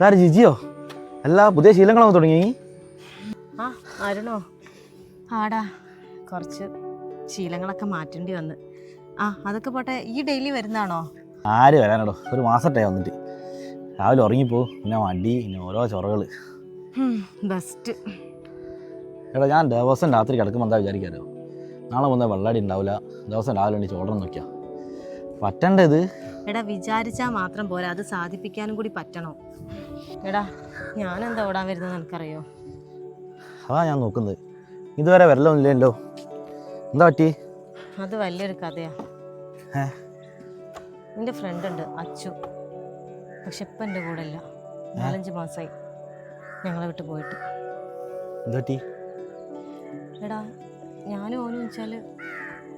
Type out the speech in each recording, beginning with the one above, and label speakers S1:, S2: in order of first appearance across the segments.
S1: ഇതാര് ജിജിയോ? എല്ലാ പുതിയ ശീലങ്ങളൊക്കെ തുടങ്ങി?
S2: ആ അരുണോ ആടാ കുറച്ച് ശീലങ്ങളൊക്കെ മാറ്റേണ്ടി വന്ന്. ആ അതൊക്കെ പോട്ടെ ഈ ഡെയിലി വരുന്നതാണോ?
S1: ആര് വരാനടോ? ഒരു മാസട്ടെ വന്നിട്ട്. രാവിലെ ഉറങ്ങിപ്പോ പിന്നെ വണ്ടി പിന്നെ ഓരോ ചൊറകൾ
S2: ബെസ്റ്റ്
S1: എടാ ഞാൻ ദിവസം രാത്രി കിടക്കുമ്പോൾ എന്താ വിചാരിക്കാമല്ലോ നാളെ വന്നാൽ വെള്ളാടി ഉണ്ടാവില്ല ദിവസം രാവിലെ വേണ്ടി ചോടണം നോക്കിയാ. പറ്റേണ്ടത്
S2: എടാ വിചാരിച്ചാൽ മാത്രം പോരാ. അത് സാധിപ്പിക്കാനും കൂടി പറ്റണോ? എടാ ഞാൻ എന്താ ഓടാൻ വരുന്നത് എനിക്കറിയോ?
S1: അതാ ഞാൻ നോക്കുന്നത്. ഇതുവരെ വരലൊന്നുമില്ലല്ലോ. എന്താ പറ്റി?
S2: അത് വലിയൊരു കഥയാ.
S1: എന്റെ
S2: എന്റെ ഫ്രണ്ട് ഉണ്ട് അച്ചു. പക്ഷെ ഇപ്പം എന്റെ കൂടെ ഇല്ല നാലഞ്ച് മാസമായി ഞങ്ങളെ വിട്ട് പോയിട്ട്.
S1: എന്താ
S2: എടാ ഞാനും ഓനും വെച്ചാൽ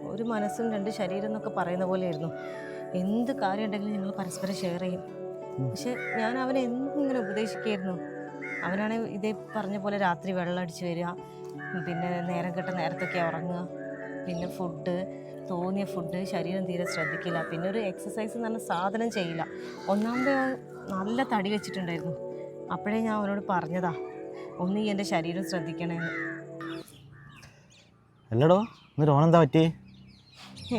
S2: ഒരു മനസ്സും രണ്ട് ശരീരം എന്നൊക്കെ പറയുന്ന പോലെയായിരുന്നു. എന്ത് കാര്യം ഉണ്ടെങ്കിലും ഞങ്ങൾ പരസ്പരം ഷെയർ ചെയ്യും. പക്ഷെ ഞാൻ അവനെ എന്തിങ്ങനെ ഇങ്ങനെ ഉപദേശിക്കായിരുന്നു? അവനാണ് ഇതേ പറഞ്ഞ പോലെ രാത്രി വെള്ളം അടിച്ചു വരിക പിന്നെ നേരം കെട്ട നേരത്തൊക്കെ ഉറങ്ങുക പിന്നെ ഫുഡ് തോന്നിയ ഫുഡ് ശരീരം തീരെ ശ്രദ്ധിക്കില്ല പിന്നെ ഒരു എക്സസൈസ് എന്ന് പറഞ്ഞ സാധനം ചെയ്യില്ല. ഒന്നാമത് നല്ല തടി വെച്ചിട്ടുണ്ടായിരുന്നു. അപ്പോഴേ ഞാൻ അവനോട് പറഞ്ഞതാ ഒന്ന് ഈ എന്റെ ശരീരം ശ്രദ്ധിക്കണേന്ന്
S1: അല്ലടോ എന്നിട്ട് ഓനെന്താ പറ്റി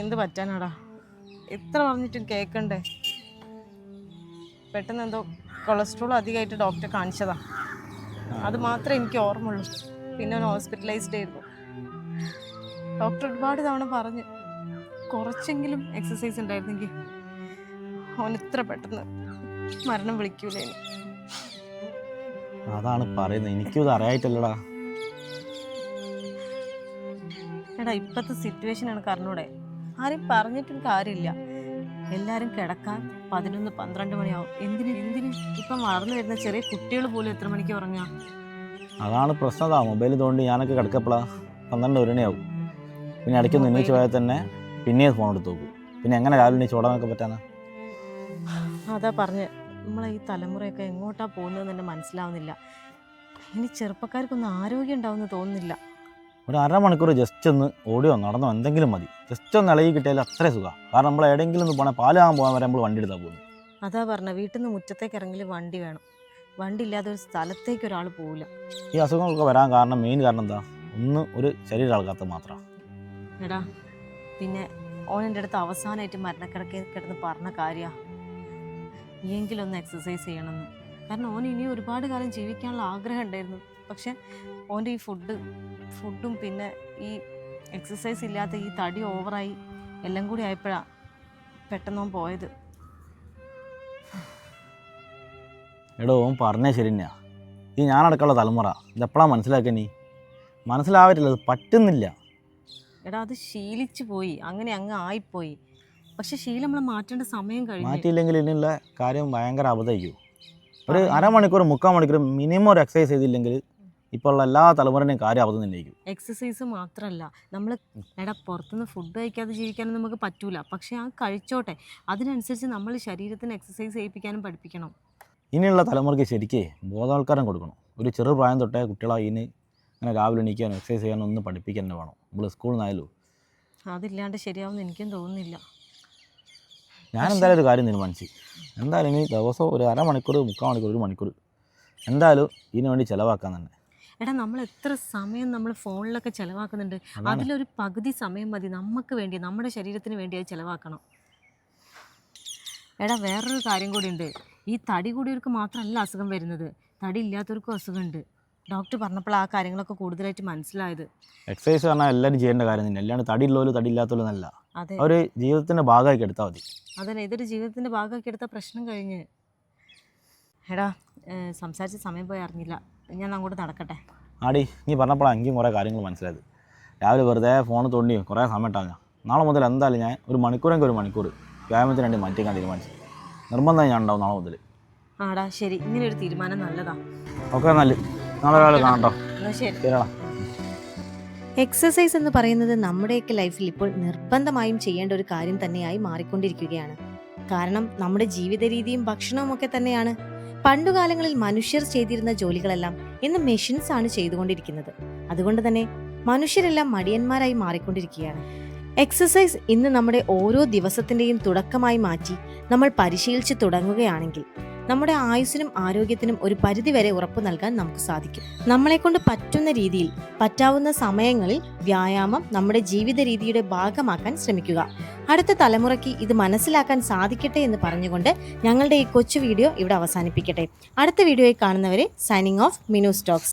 S2: എന്ത് പറ്റാനാടാ? എത്ര പറഞ്ഞിട്ടും കേൾക്കണ്ടേ പെട്ടെന്ന് എന്തോ കൊളസ്ട്രോൾ അധികമായിട്ട് ഡോക്ടറെ കാണിച്ചതാ. അത് മാത്രമേ എനിക്ക് ഓർമ്മയുള്ളൂ. പിന്നെ അവൻ ഹോസ്പിറ്റലൈസ്ഡ് ആയിരുന്നു. ഡോക്ടർ ഒരുപാട് തവണ പറഞ്ഞു. കുറച്ചെങ്കിലും എക്സസൈസ് ഉണ്ടായിരുന്നെങ്കിൽ അവൻ ഇത്ര പെട്ടെന്ന് മരണം വിളിക്കൂലേ
S1: അതാണ് പറയുന്നത്. എനിക്കും അറിയായിട്ടല്ലടാ.
S2: എടാ ഇപ്പോഴത്തെ സിറ്റുവേഷൻ ആണ് അറിഞ്ഞൂടെ ആരും പറഞ്ഞിട്ടും കാര്യമില്ല. എല്ലാവരും കിടക്കാൻ പതിനൊന്ന് പന്ത്രണ്ട് മണിയാവും. എന്തിന്? എന്തിന്? ഇപ്പം വളർന്നു വരുന്ന ചെറിയ കുട്ടികൾ പോലും എത്ര മണിക്ക് ഉറങ്ങാം
S1: അതാണ് പ്രശ്നം. അതാ മൊബൈൽ തോണ്ടി ഞാനൊക്കെ കിടക്കപ്പളാ പന്ത്രണ്ട് ഒരു മണിയാവും പിന്നെ ഇടയ്ക്കൊന്ന് എണീച്ച് പോയാൽ തന്നെ പിന്നെ ഫോൺ എടുത്ത് നോക്കും. പിന്നെ എങ്ങനെ രാവിലെ എണീച്ച് ഓടാനൊക്കെ പറ്റാനാ?
S2: അതാ പറഞ്ഞ്. നമ്മളെ ഈ തലമുറയൊക്കെ എങ്ങോട്ടാ പോകുന്നതെന്ന് തന്നെ മനസ്സിലാവുന്നില്ല. ഇനി ചെറുപ്പക്കാർക്കൊന്നും ആരോഗ്യം ഉണ്ടാവുമെന്ന് തോന്നുന്നില്ല.
S1: ഒരു അരമണിക്കൂർ ജസ്റ്റ് ഒന്ന് ഓടിയോ നടന്നോ എന്തെങ്കിലും മതി. ജസ്റ്റ് ഒന്ന് ഇളകി കിട്ടിയാൽ അത്രേ സുഖം. കാരണം നമ്മൾ എവിടെയെങ്കിലും ഒന്ന് പോകണേ പാലാകാൻ പോകാൻ വരെ നമ്മൾ വണ്ടി എടുത്താൽ പോകുന്നു.
S2: അതാ പറഞ്ഞ വീട്ടിൽ നിന്ന് മുറ്റത്തേക്ക് ഇറങ്ങി വണ്ടി വേണം. വണ്ടി ഇല്ലാതെ ഒരു സ്ഥലത്തേക്ക് ഒരാൾ പോവില്ല.
S1: ഈ അസുഖങ്ങളൊക്കെ വരാൻ കാരണം മെയിൻ കാരണം എന്താ? ഒന്ന് ഒരു ശരീരം ആൾക്കാത്ത മാത്രമാണ്
S2: എടാ പിന്നെ ഓൻ എന്റെ അടുത്ത് അവസാനമായിട്ട് മരണക്കിടക്കേ കിടന്ന് പറഞ്ഞ കാര്യ. എങ്കിലും ഒന്ന് എക്സസൈസ് ചെയ്യണമെന്ന് കാരണം ഓൻ ഇനി ഒരുപാട് കാലം ജീവിക്കാനുള്ള ആഗ്രഹം ഉണ്ടായിരുന്നു. പക്ഷെ ഓന്റെ ഈ ഫുഡ് ഫുഡും പിന്നെ ഈ എക്സസൈസ് ഇല്ലാത്ത ഈ തടി ഓവറായി എല്ലാം കൂടി ആയപ്പോഴാണ് പെട്ടെന്ന് ഓൻ പോയത്.
S1: എടോ ഓൻ പറഞ്ഞേ ശരി തന്നെയാ ഈ ഞാനടക്കമുള്ള തലമുറ ഇതെപ്പോഴാണ് മനസ്സിലാക്കാൻ നീ മനസ്സിലാവറ്റില്ല അത് പറ്റുന്നില്ല.
S2: എടാ അത് ശീലിച്ചു പോയി അങ്ങനെ അങ്ങ് ആയിപ്പോയി. പക്ഷെ ശീലം നമ്മൾ മാറ്റേണ്ട സമയം കഴിഞ്ഞു.
S1: മാറ്റിയില്ലെങ്കിൽ ഇതിനുള്ള കാര്യം ഭയങ്കര അബദ്ധമായിരിക്കും. ഒരു അരമണിക്കൂർ മുക്കാൽ മണിക്കൂർ മിനിമം ഒരു എക്സസൈസ് ചെയ്തില്ലെങ്കിൽ ഇപ്പോൾ ഉള്ള എല്ലാ തലമുറയുടെയും കാര്യം അബദ്ധം തന്നെയായിരിക്കും
S2: എക്സസൈസ് മാത്രമല്ല നമ്മൾ എടാ പുറത്തുനിന്ന് ഫുഡ് കഴിക്കാതെ ജീവിക്കാനും നമുക്ക് പറ്റൂല. പക്ഷെ ആ കഴിച്ചോട്ടെ. അതിനനുസരിച്ച് നമ്മൾ ശരീരത്തിന് എക്സസൈസ് ചെയ്യിപ്പിക്കാനും പഠിപ്പിക്കണം.
S1: ഇനിയുള്ള തലമുറയ്ക്ക് ശരിക്കേ ബോധവൽക്കരണം കൊടുക്കണം. ഒരു ചെറു പ്രായം തൊട്ടേ കുട്ടികളെ ഇതിന് ഇങ്ങനെ രാവിലെ എണീക്കാനും എക്സസൈസ് ചെയ്യാനും ഒന്ന് പഠിപ്പിക്കാൻ വേണം. നമ്മൾ സ്കൂളിൽ നിന്നായാലും.
S2: അതില്ലാണ്ട് ശരിയാവുമെന്ന് എനിക്കും തോന്നുന്നില്ല.
S1: ഞാൻ എന്തായാലും ഒരു കാര്യം തീരുമാനിച്ചു. എന്തായാലും ഇനി ദിവസം ഒരു അരമണിക്കൂർ മുക്കാൽ മണിക്കൂർ ഒരു മണിക്കൂർ എന്തായാലും ഇതിനു വേണ്ടി ചിലവാക്കാൻ തന്നെ.
S2: എടാ നമ്മൾ എത്ര സമയം നമ്മൾ ഫോണിലൊക്കെ ചിലവാക്കുന്നുണ്ട്. അതിലൊരു പകുതി സമയം മതി നമുക്ക് വേണ്ടി നമ്മുടെ ശരീരത്തിന് വേണ്ടി അത് ചിലവാക്കണം. എടാ വേറൊരു കാര്യം കൂടി ഉണ്ട് ഈ തടി കൂടിയവർക്ക് മാത്രമല്ല അസുഖം വരുന്നത്. തടി ഇല്ലാത്തവർക്കും അസുഖമുണ്ട്. ഡോക്ടർ പറഞ്ഞപ്പോൾ ആ കാര്യങ്ങളൊക്കെ കൂടുതലായിട്ട് മനസ്സിലായത്.
S1: എക്സസൈസ് പറഞ്ഞാൽ എല്ലാവരും ചെയ്യേണ്ട കാര്യം തന്നെ അല്ലാണ്ട് തടി ഉള്ളവരും തടി ഇല്ലാത്തവരും എന്നല്ല
S2: അതെ.
S1: അവർ ജീവിതത്തിന്റെ ഭാഗമാക്കി എടുത്താൽ മതി.
S2: അതന്നെ ഇതൊരു ജീവിതത്തിന്റെ ഭാഗമാക്കി എടുത്ത പ്രശ്നം കഴിഞ്ഞ്. എടാ സംസാരിച്ച സമയം പോയി അറിഞ്ഞില്ല. ഞാൻ അങ്ങോട്ട് നടക്കട്ടെ.
S1: ആടി നീ പറഞ്ഞപ്പോഴാണ് എനിക്കും കുറേ കാര്യങ്ങൾ മനസ്സിലായത്. രാവിലെ വെറുതെ ഫോൺ തോണ്ടി കുറേ സമയം ഇട്ടാ നാളെ മുതൽ എന്തായാലും ഞാൻ ഒരു മണിക്കൂറെങ്കിൽ ഒരു മണിക്കൂർ വ്യായാമത്തിന് വേണ്ടി മാറ്റിക്കാൻ തീരുമാനിച്ചു നിർബന്ധമായി ഞാൻ ഉണ്ടാവും നാളെ മുതൽ
S2: ആടാ ശരി. ഇങ്ങനെ ഒരു തീരുമാനം നല്ലതാ.
S1: ഓക്കെ നല്ല നാളെ ഒരാൾ കാണട്ടോ
S2: ശരി.
S1: ശരിയാടാ.
S3: എക്സസൈസ് എന്ന് പറയുന്നത് നമ്മുടെയൊക്കെ ലൈഫിൽ ഇപ്പോൾ നിർബന്ധമായും ചെയ്യേണ്ട ഒരു കാര്യം തന്നെയായി മാറിക്കൊണ്ടിരിക്കുകയാണ്. കാരണം നമ്മുടെ ജീവിത രീതിയും ഭക്ഷണവും ഒക്കെ തന്നെയാണ്. പണ്ടുകാലങ്ങളിൽ മനുഷ്യർ ചെയ്തിരുന്ന ജോലികളെല്ലാം ഇന്ന് മെഷീൻസ് ആണ് ചെയ്തുകൊണ്ടിരിക്കുന്നത്. അതുകൊണ്ട് തന്നെ മനുഷ്യരെല്ലാം മടിയന്മാരായി മാറിക്കൊണ്ടിരിക്കുകയാണ്. എക്സസൈസ് ഇന്ന് നമ്മുടെ ഓരോ ദിവസത്തിന്റെയും തുടക്കമായി മാറ്റി നമ്മൾ പരിശീലിച്ച് തുടങ്ങുകയാണെങ്കിൽ നമ്മുടെ ആയുസ്സിനും ആരോഗ്യത്തിനും ഒരു പരിധിവരെ ഉറപ്പു നൽകാൻ നമുക്ക് സാധിക്കും. നമ്മളെ കൊണ്ട് പറ്റുന്ന രീതിയിൽ പറ്റാവുന്ന സമയങ്ങളിൽ വ്യായാമം നമ്മുടെ ജീവിത രീതിയുടെ ഭാഗമാക്കാൻ ശ്രമിക്കുക. അടുത്ത തലമുറയ്ക്ക് ഇത് മനസ്സിലാക്കാൻ സാധിക്കട്ടെ എന്ന് പറഞ്ഞുകൊണ്ട് ഞങ്ങളുടെ ഈ കൊച്ചു വീഡിയോ ഇവിടെ അവസാനിപ്പിക്കട്ടെ. അടുത്ത വീഡിയോയിൽ കാണുന്നവരെ സൈനിങ് ഓഫ് മിനു സ്റ്റോക്സ്